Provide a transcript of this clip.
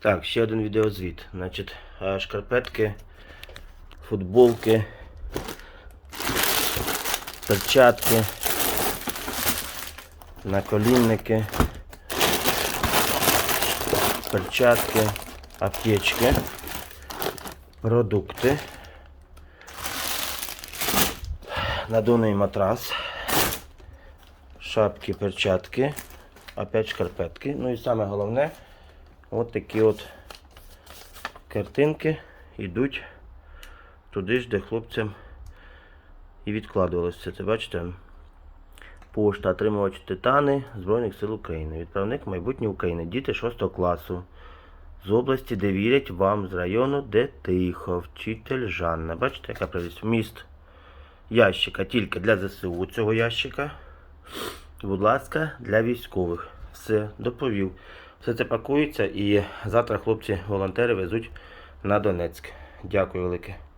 Так, ще один відеозвіт. Значить, шкарпетки, футболки, перчатки, наколінники, перчатки, аптечки, продукти, надувний матрас, шапки, перчатки, опять шкарпетки. Ну і саме головне, от такі от картинки йдуть туди ж, де хлопцям і відкладувалося. Це бачите? Пошта, отримувач титани Збройних сил України. Відправник майбутнє України. Діти 6 класу. З області, де вірять вам, з району, де тихо. Вчитель Жанна. Бачите, яка прелість? Вміст ящика тільки для ЗСУ цього ящика. Будь ласка, для військових. Все, доповів. Все це пакується і завтра хлопці-волонтери везуть на Донецьк. Дякую велике.